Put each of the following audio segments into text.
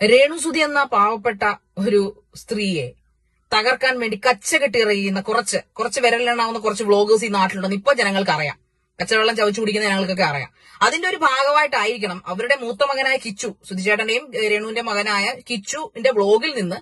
രേണുസുതി എന്ന പാവപ്പെട്ട ഒരു സ്ത്രീയെ തകർക്കാൻ വേണ്ടി കച്ചകെട്ടി എറിയുന്ന കുറച്ച് കുറച്ച് വിരലിലെണ്ണാവുന്ന കുറച്ച് വ്ളോഗേഴ്സ് ഈ നാട്ടിലുണ്ടെന്ന് ഇപ്പൊ ജനങ്ങൾക്ക് അറിയാം കച്ചവെള്ളം ചവച്ചു കുടിക്കുന്ന ജനങ്ങൾക്കൊക്കെ അറിയാം. അതിന്റെ ഒരു ഭാഗമായിട്ടായിരിക്കണം അവരുടെ മൂത്ത മകനായ കിച്ചു സുധിചേട്ടന്റെയും രേണുവിന്റെ മകനായ കിച്ചുവിന്റെ വ്ളോഗിൽ നിന്ന്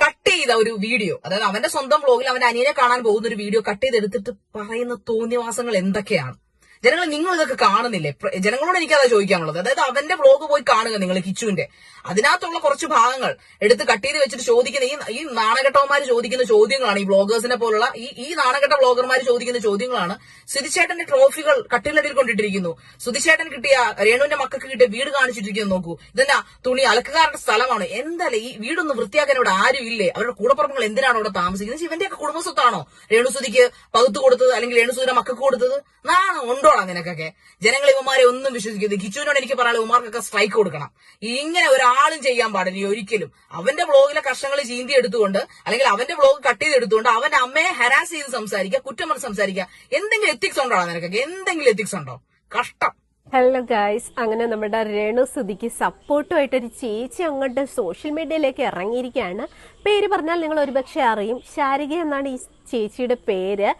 കട്ട് ചെയ്ത ഒരു വീഡിയോ അതായത് അവന്റെ സ്വന്തം വ്ളോഗിൽ അവന്റെ അനിയനെ കാണാൻ പോകുന്ന ഒരു വീഡിയോ കട്ട് ചെയ്തെടുത്തിട്ട് പറയുന്ന തോന്നിയവാസങ്ങൾ എന്തൊക്കെയാണ്? ജനങ്ങൾ നിങ്ങൾ ഇതൊക്കെ കാണുന്നില്ലേ? ജനങ്ങളോട് എനിക്കതാ ചോദിക്കാനുള്ളത്. അതായത് അവന്റെ ബ്ലോഗ് പോയി കാണുക നിങ്ങൾ കിച്ചുവിന്റെ. അതിനകത്തുള്ള കുറച്ച് ഭാഗങ്ങൾ എടുത്ത് കട്ട് ചെയ്ത് വെച്ചിട്ട് ചോദിക്കുന്ന ഈ ഈ നാണകെട്ടവന്മാർ ചോദിക്കുന്ന ചോദ്യങ്ങളാണ് ഈ ബ്ലോഗേഴ്സിനെ പോലുള്ള ഈ ഈ നാണകെട്ട ബ്ലോഗർമാർ ചോദിക്കുന്ന ചോദ്യങ്ങളാണ്. സുതിശേട്ടന്റെ ട്രോഫികൾ കട്ടിലടിയിൽ കൊണ്ടിട്ടിരിക്കുന്നു. സുതിശേട്ടൻ കിട്ടിയ രേണുവിന്റെ മക്കൾക്ക് കിട്ടിയ വീട് കാണിച്ചിട്ടിരിക്കുന്നു നോക്കൂ. ഇതെന്നാ തുണി അലക്കുകാരുടെ സ്ഥലമാണ്. എന്തായാലും ഈ വീടൊന്ന് വൃത്തിയാക്കാൻ ഇവിടെ ആരും ഇല്ലേ? അവരുടെ കൂടപ്പുറങ്ങൾ എന്തിനാണ് അവിടെ താമസിക്കുന്നത്? ഇവന്റെയൊക്കെ കുടുംബസ്വത്താണോ രേണുസുതിക്ക് പകുത്തു കൊടുത്തത് അല്ലെങ്കിൽ രേണുസുതിന്റെ മക്കൾക്ക് കൊടുത്തത്? നാണോ? ഉണ്ടോടാ നിനക്കൊക്കെ. ജനങ്ങൾ ഇവന്മാരെ ഒന്നും വിശ്വസിക്കുന്നത് കിച്ചുവിനോട് എനിക്ക് പറയാനുള്ള ഉമാർക്കൊക്കെ സ്ട്രൈക്ക് കൊടുക്കണം. ഇങ്ങനെ ഒരാളും ചെയ്യാൻ പാടില്ല ഒരിക്കലും. അവന്റെ ബ്ലോഗിലെ കഷ്ണങ്ങൾ ചീന്തി എടുത്തുകൊണ്ട് അല്ലെങ്കിൽ അവന്റെ ബ്ലോഗ് കട്ട് ചെയ്ത് എടുത്തുകൊണ്ട് അവന്റെ അമ്മയെ ഹരാസ് ചെയ്ത് സംസാരിക്കുക കുറ്റം പറഞ്ഞ് സംസാരിക്കുക. എന്തെങ്കിലും എത്തിക്സ് ഉണ്ടോ നിനക്കൊക്കെ? എന്തെങ്കിലും എത്തിക്സ് ഉണ്ടോ? കഷ്ടം. ഹലോ ഗായ്സ് അങ്ങനെ നമ്മുടെ രേണു സുധിക്ക് സപ്പോർട്ടുമായിട്ട് ഒരു ചേച്ചി അങ്ങോട്ട് സോഷ്യൽ മീഡിയയിലേക്ക് ഇറങ്ങിയിരിക്കുകയാണ്. പേര് പറഞ്ഞാൽ നിങ്ങൾ ഒരുപക്ഷെ അറിയും. ശാരിക എന്നാണ് ഈ ചേച്ചിയുടെ പേര്.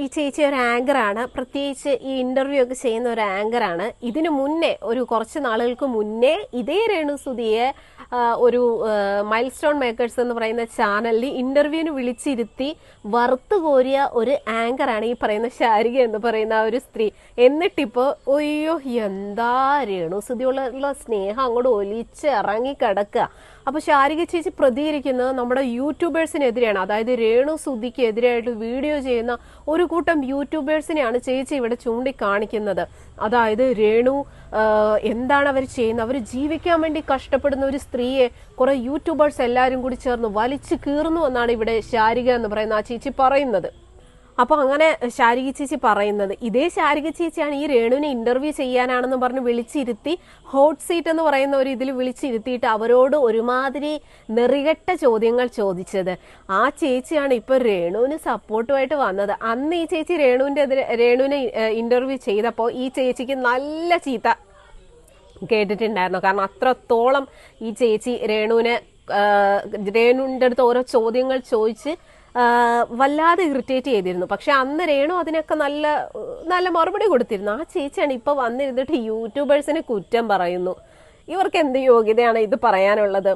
ഈ ചേച്ചി ഒരു ആങ്കറാണ് പ്രത്യേകിച്ച് ഈ ഇന്റർവ്യൂ ഒക്കെ ചെയ്യുന്ന ഒരു ആങ്കറാണ് ഇതിനു മുന്നേ ഒരു കുറച്ച് നാളുകൾക്ക് മുന്നേ ഇതേ രേണു സുധിയെ ഒരു മൈൽ സ്റ്റോൺ മേക്കേഴ്സ് എന്ന് പറയുന്ന ചാനലിൽ ഇന്റർവ്യൂവിന് വിളിച്ചിരുത്തി വറുത്തു കോരിയ ഒരു ആങ്കറാണ് ഈ പറയുന്ന ശാരിക എന്ന് പറയുന്ന ഒരു സ്ത്രീ. എന്നിട്ടിപ്പോ ഒയ്യോ എന്താ രേണു സുധിയുള്ള സ്നേഹം അങ്ങോട്ട് ഒലിച്ച് ഇറങ്ങി കിടക്കുക അപ്പൊ ശാരിക ചേച്ചി പ്രതികരിക്കുന്നത് നമ്മുടെ യൂട്യൂബേഴ്സിനെതിരെയാണ്. അതായത് രേണു സുധിക്ക് എതിരായിട്ട് വീഡിയോ ചെയ്യുന്ന ഒരു കൂട്ടം യൂട്യൂബേഴ്സിനെയാണ് ചേച്ചി ഇവിടെ ചൂണ്ടിക്കാണിക്കുന്നത്. അതായത് രേണു എന്താണ് അവർ ചെയ്യുന്നത്? അവർ ജീവിക്കാൻ വേണ്ടി കഷ്ടപ്പെടുന്ന ഒരു സ്ത്രീയെ കുറെ യൂട്യൂബേഴ്സ് എല്ലാവരും കൂടി ചേർന്ന് വലിച്ചു കീറുന്നു എന്നാണ് ഇവിടെ ശാരിക എന്ന് പറയുന്ന ആ ചേച്ചി പറയുന്നത്. അപ്പൊ അങ്ങനെ ശാരിക ചേച്ചി പറയുന്നത് ഇതേ ശാരിക ചേച്ചിയാണ് ഈ രേണുവിനെ ഇന്റർവ്യൂ ചെയ്യാനാണെന്ന് പറഞ്ഞ് വിളിച്ചിരുത്തി ഹോട്ട് സീറ്റ് എന്ന് പറയുന്ന ഒരു ഇതിൽ വിളിച്ചിരുത്തിയിട്ട് അവരോട് ഒരുമാതിരി നെറികെട്ട ചോദ്യങ്ങൾ ചോദിച്ചത്. ആ ചേച്ചിയാണ് ഇപ്പൊ രേണുവിന് സപ്പോർട്ടുമായിട്ട് വന്നത്. അന്ന് ഈ ചേച്ചി രേണുവിന്റെ എതിരെ രേണുവിനെ ഇന്റർവ്യൂ ചെയ്തപ്പോൾ ഈ ചേച്ചിക്ക് നല്ല ചീത്ത കേട്ടിട്ടുണ്ടായിരുന്നു. കാരണം അത്രത്തോളം ഈ ചേച്ചി രേണുവിനെ രേണുവിന്റെ അടുത്ത് ഓരോ ചോദ്യങ്ങൾ ചോദിച്ച് വല്ലാതെ ഇറിറ്റേറ്റ് ചെയ്തിരുന്നു. പക്ഷെ അന്ന് രേണു അതിനൊക്കെ നല്ല നല്ല മറുപടി കൊടുത്തിരുന്നു. ആ ചേച്ചിയാണ് ഇപ്പൊ വന്നിരുന്നിട്ട് യൂട്യൂബേഴ്സിനെ കുറ്റം പറയുന്നു. ഇവർക്ക് എന്ത് യോഗ്യതയാണ് ഇത് പറയാനുള്ളത്?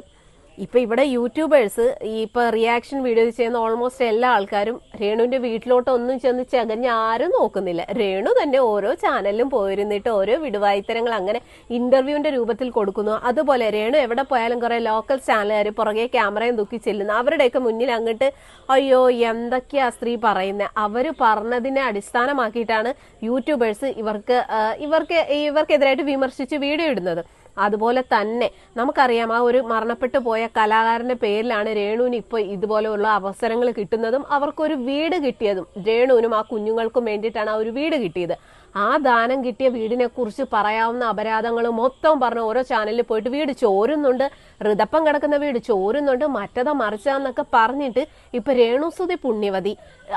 ഇപ്പൊ ഇവിടെ യൂട്യൂബേഴ്സ് ഈ ഇപ്പൊ റിയാക്ഷൻ വീഡിയോ ചെയ്യുന്ന ഓൾമോസ്റ്റ് എല്ലാ ആൾക്കാരും രേണുവിന്റെ വീട്ടിലോട്ട് ഒന്നും ചെന്ന് ചകഞ്ഞ് ആരും നോക്കുന്നില്ല. രേണു തന്നെ ഓരോ ചാനലിലും പോയിരുന്നിട്ട് ഓരോ വിടുവായിത്തരങ്ങൾ അങ്ങനെ ഇന്റർവ്യൂവിന്റെ രൂപത്തിൽ കൊടുക്കുന്നു. അതുപോലെ രേണു എവിടെ പോയാലും കുറെ ലോക്കൽ ചാനലുകാർ പുറകെ ക്യാമറയും തൂക്കി ചെല്ലുന്നു. അവരുടെയൊക്കെ മുന്നിൽ അങ്ങോട്ട് അയ്യോ എന്തൊക്കെയാ സ്ത്രീ പറയുന്നത് അവർ പറഞ്ഞതിനെ അടിസ്ഥാനമാക്കിയിട്ടാണ് യൂട്യൂബേഴ്സ് ഇവർക്ക് ഇവർക്ക് ഇവർക്കെതിരായിട്ട് വിമർശിച്ച് വീഡിയോ ഇടുന്നത്. അതുപോലെ തന്നെ നമുക്കറിയാം ആ ഒരു മരണപ്പെട്ടു പോയ കലാകാരന്റെ പേരിലാണ് രേണുവിന് ഇപ്പോൾ ഇതുപോലെയുള്ള അവസരങ്ങൾ കിട്ടുന്നതും അവർക്കൊരു വീട് കിട്ടിയതും. രേണുവിനും ആ കുഞ്ഞുങ്ങൾക്കും വേണ്ടിയിട്ടാണ് ആ ഒരു വീട് കിട്ടിയത്. ആ ദാനം കിട്ടിയ വീടിനെ കുറിച്ച് പറയാവുന്ന അപരാധങ്ങൾ മൊത്തം പറഞ്ഞ് ഓരോ ചാനലിൽ പോയിട്ട് വീട് ചോരുന്നുണ്ട്. ഋതപ്പം കിടക്കുന്ന വീട് ചോരുന്നുണ്ട്. മറ്റതാ മറിച്ചാന്നൊക്കെ പറഞ്ഞിട്ട് ഇപ്പൊ രേണുസുതി പുണ്യവതി.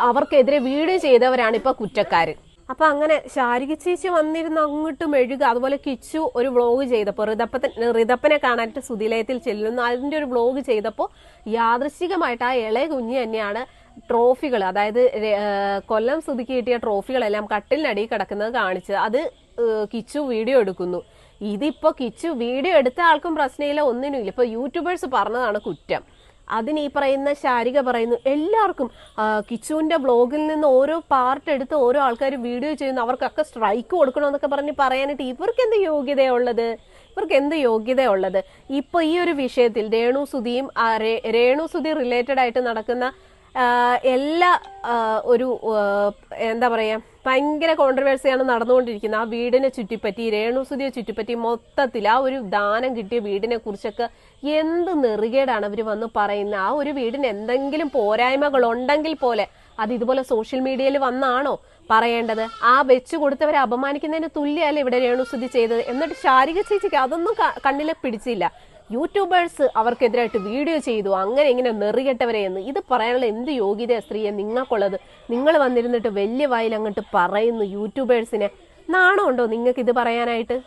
അവർക്കെതിരെ വീട് ചെയ്തവരാണ് ഇപ്പൊ കുറ്റക്കാര്. അപ്പൊ അങ്ങനെ ശാരിക ചേച്ചി വന്നിരുന്ന് അങ്ങോട്ട് മെഴുക അതുപോലെ കിച്ചു ഒരു വ്ളോഗ് ചെയ്തപ്പോൾ റിതപ്പൻ ഋതപ്പനെ കാണാനായിട്ട് സുതിലയത്തിൽ ചെല്ലുന്നു. അതിന്റെ ഒരു വ്ളോഗ് ചെയ്തപ്പോൾ യാദൃശികമായിട്ട് ആ ഇളയ കുഞ്ഞ് തന്നെയാണ് ട്രോഫികൾ അതായത് കൊല്ലം സുതിക്ക് കിട്ടിയ ട്രോഫികളെല്ലാം കട്ടിലിനടിയിൽ കിടക്കുന്നത് കാണിച്ചത് അത് കിച്ചു വീഡിയോ എടുക്കുന്നു. ഇതിപ്പോ കിച്ചു വീഡിയോ എടുത്ത ആൾക്കും പ്രശ്നമില്ല ഒന്നിനുമില്ല. ഇപ്പൊ യൂട്യൂബേഴ്സ് പറഞ്ഞതാണ് കുറ്റം. അതിന് ഈ പറയുന്ന ശാരിക പറയുന്നു. എല്ലാവർക്കും കിച്ചുവിന്റെ ബ്ലോഗിൽ നിന്ന് ഓരോ പാർട്ട് എടുത്ത് ഓരോ ആൾക്കാർ വീഡിയോ ചെയ്യുന്നു. അവർക്കൊക്കെ സ്ട്രൈക്ക് കൊടുക്കണമെന്നൊക്കെ പറഞ്ഞ് പറയാനായിട്ട് ഇവർക്ക് എന്ത് യോഗ്യതയുള്ളത്? ഇവർക്ക് എന്ത് യോഗ്യതയുള്ളത്? ഇപ്പൊ ഈ ഒരു വിഷയത്തിൽ രേണു സുധിയും രേണു സുധി റിലേറ്റഡ് ആയിട്ട് നടക്കുന്ന എല്ലാ ഒരു എന്താ പറയാ ഭയങ്കര കോൺട്രവേഴ്സിയാണ് നടന്നുകൊണ്ടിരിക്കുന്നത്. ആ വീടിനെ ചുറ്റിപ്പറ്റി രേണുസുതിയെ ചുറ്റിപ്പറ്റി മൊത്തത്തിൽ ആ ഒരു ദാനം കിട്ടിയ വീടിനെ കുറിച്ചൊക്കെ എന്ത് നെറുകേടാണ് അവർ വന്ന് പറയുന്നത് ആ ഒരു വീടിന് എന്തെങ്കിലും പോരായ്മകൾ ഉണ്ടെങ്കിൽ പോലെ അത് ഇതുപോലെ സോഷ്യൽ മീഡിയയിൽ വന്നാണോ പറയേണ്ടത്? ആ വെച്ചു കൊടുത്തവരെ അപമാനിക്കുന്നതിന് തുല്യല്ലേ ഇവിടെ രേണുസുതി ചെയ്തത്? എന്നിട്ട് ശാരിക ചേച്ചിക്ക് അതൊന്നും കണ്ണിലെ പിടിച്ചില്ല. യൂട്യൂബേഴ്സ് അവർക്കെതിരായിട്ട് വീഡിയോ ചെയ്തു അങ്ങനെ ഇങ്ങനെ നെറികെട്ടവരെ എന്ന്. ഇത് പറയാനുള്ള എന്ത് യോഗ്യത സ്ത്രീയെ നിങ്ങൾക്കുള്ളത്? നിങ്ങൾ വന്നിരുന്നിട്ട് വലിയ വായിൽ അങ്ങോട്ട് പറയുന്നു യൂട്യൂബേഴ്സിനെ. നാണമുണ്ടോ നിങ്ങൾക്ക് ഇത് പറയാനായിട്ട്?